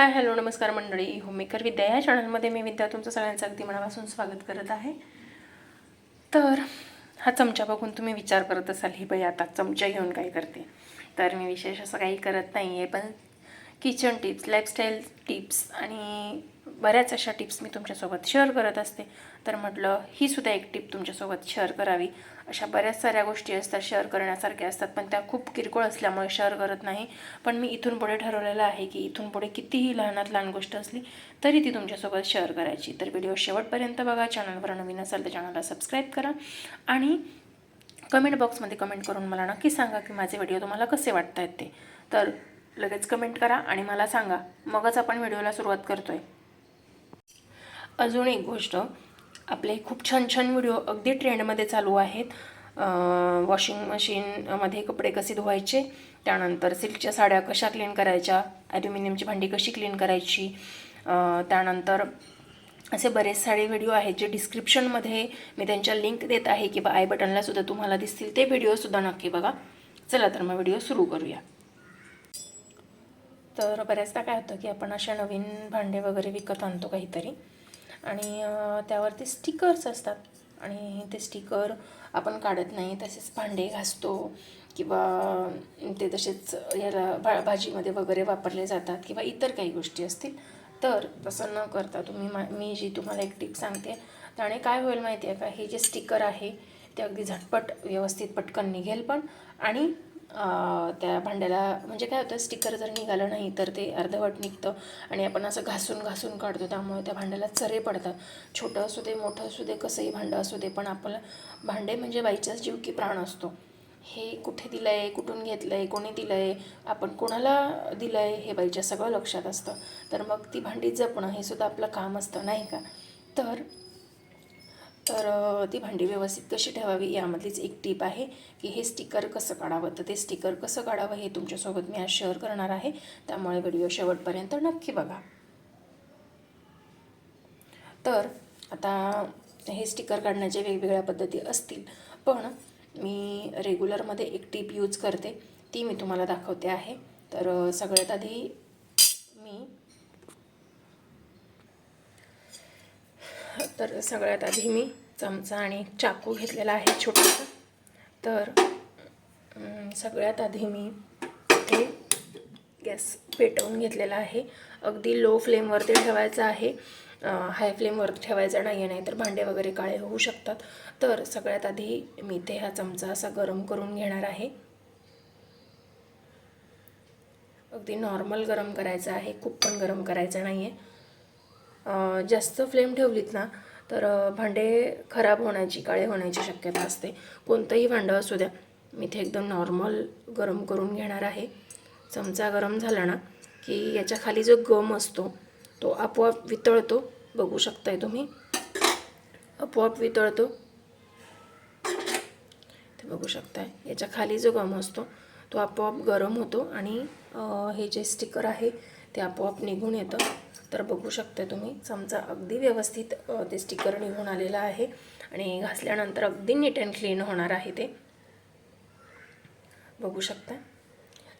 Hi hello नमस्कार मंडळी. Homemaker विद्या या चॅनलमध्ये मी विद्या तुमचं सगळ्यांचं अगदी मनापासून स्वागत करत आहे. तर हा चमचा बघून तुम्ही विचार करत असाल ही बाई आता चमचा घेऊन काय करते? तर मी विशेष असं काही करत नाही आहे पण किचन टिप्स लाईफस्टाईल टिप्स आणि बऱ्याच अशा टिप्स मी तुमच्यासोबत शेअर करत असते. तर म्हटलं ही सुद्धा एक टिप तुमच्यासोबत शेअर करावी. अशा बऱ्याच साऱ्या गोष्टी असतात शेअर करण्यासारख्या असतात पण त्या खूप किरकोळ असल्यामुळे शेअर करत नाही. पण मी इथून पुढे ठरवलेलं आहे की इथून पुढे कितीही लहानात लहान गोष्ट असली तरी ती तुमच्यासोबत शेअर करायची. तर व्हिडिओ शेवटपर्यंत बघा चॅनलवर नवीन असाल तर चॅनलला सबस्क्राईब करा. आणि कमेंट बॉक्समध्ये कमेंट करून मला नक्की सांगा की माझे व्हिडिओ तुम्हाला कसे वाटत आहेत ते. तर लगेच कमेंट करा आणि मला सांगा मगच आपण व्हिडिओला सुरुवात करतो आहे अजून एक गोष्ट आपले खूप छान छान व्हिडिओ अगदी ट्रेंडमध्ये चालू आहेत. वॉशिंग मशीनमध्ये कपडे कसे धुवायचे त्यानंतर सिल्कच्या साड्या कशा क्लीन करायच्या ॲल्युमिनियमची भांडी कशी क्लीन करायची त्यानंतर असे बरेच सारे व्हिडिओ आहेत जे डिस्क्रिप्शनमध्ये मी त्यांच्या लिंक देत आहे किंवा आय बटनला सुद्धा तुम्हाला दिसतील ते व्हिडिओसुद्धा नक्की बघा. चला तर मग व्हिडिओ सुरू करूया. तर बऱ्याचदा काय होतं की आपण अशा नवीन भांडे वगैरे विकत आणतो काहीतरी. आणि त्यावरती स्टिकर्स असतात. आणि ते स्टिकर आपण काढत नाही तसेच भांडे घासतो किंवा ते तसेच याला भा भाजीमध्ये वगैरे वापरले जातात किंवा इतर काही गोष्टी असतील. तर तसं न करता तुम्ही मा मी जी तुम्हाला एक टिप सांगते त्याने काय होईल माहिती आहे का? हे जे स्टिकर आहे ते अगदी झटपट व्यवस्थित पटकन निघेल पण आणि त्या भांड्याला म्हणजे काय होतं स्टिकर जर निघालं नाही तर ते अर्धवट निघतं आणि आपण असं घासून घासून काढतो. त्यामुळे त्या भांड्याला चरे पडतात. छोटं असू दे मोठं असू दे कसंही भांडं असू दे पण आपलं भांडे म्हणजे बाईचाच जीव की प्राण असतो. हे कुठे दिलं आहे कुठून घेतलं आहे कोणी दिलं आहे आपण कोणाला दिलं आहे हे बाईच्या सगळं लक्षात असतं. तर मग ती भांडी जपणं हे सुद्धा आपलं काम असतं नाही का? तर तर ती भांडी व्यवस्थित कशी ठेवावी यामधलीच एक टीप आहे की हे स्टिकर कसं काढावं? तर ते स्टिकर कसं काढावं हे तुमच्यासोबत मी आज शेअर करणार आहे. त्यामुळे व्हिडिओ शेवटपर्यंत नक्की बघा. तर आता हे स्टिकर काढण्याच्या वेगवेगळ्या पद्धती असतील. पण मी रेग्युलरमध्ये एक टीप यूज करते. ती मी तुम्हाला दाखवते आहे. तर सगळ्यात आधी मी तर सगळ्यात आधी मी चमचा आणि चाकू घेतलेला आहे छोटासा. तर सगळ्यात आधी मी इथे गॅस पेटवून घेतलेला आहे. अगदी लो फ्लेमवरती ठेवायचं आहे. हाय फ्लेमवर ठेवायचं नाही आहे नाही तर भांडे वगैरे काळे होऊ शकतात. तर सगळ्यात आधी मी ते हा चमचा असा गरम करून घेणार आहे. अगदी नॉर्मल गरम करायचं आहे. खूप पण गरम करायचं नाही आहे जास्त फ्लेम ठेवलीत ना तर भांडे खराब होण्याची काळे होण्याची शक्यता असते. कोणतंही भांडं असू द्या मी ते एकदम नॉर्मल गरम करून घेणार आहे. चमचा गरम झाला ना की याच्या खाली जो गम असतो तो आपोआप वितळतो. बघू शकताय तुम्ही. आपोआप वितळतो. ते बघू शकताय. याच्या खाली जो गम असतो तो आपोआप गरम होतो आणि हे जे स्टिकर आहे ते आपोआप निघून येतं. तर बघू शकते तुम्ही चमचा अगदी व्यवस्थित ते स्टिकर निघून आलेलं आहे. आणि घासल्यानंतर अगदी नीट अँड क्लीन होणार आहे ते. बघू शकता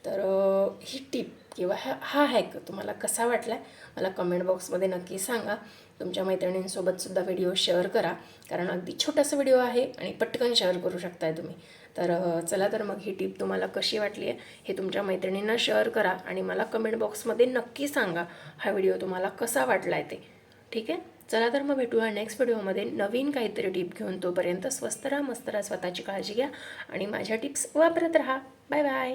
तर ही टिप किंवा हा हा हॅक तुम्हाला कसा वाटला मला कमेंट बॉक्समध्ये नक्की सांगा. तुमच्या मैत्रिणींसोबतसुद्धा व्हिडिओ शेअर करा. कारण अगदी छोटासा व्हिडिओ आहे आणि पटकन शेअर करू शकताय तुम्ही. तर चला तर मग ही टिप तुम्हाला कशी वाटली आहे हे तुमच्या मैत्रिणींना शेअर करा आणि मला कमेंट बॉक्समध्ये नक्की सांगा हा व्हिडिओ तुम्हाला कसा वाटला आहे ते. ठीक आहे? चला तर मग भेटूया नेक्स्ट व्हिडिओमध्ये. नवीन काहीतरी टिप घेऊन तोपर्यंत स्वस्त राहा मस्त राहा स्वतःची काळजी घ्या आणि माझ्या टिप्स वापरत राहा. Bye bye.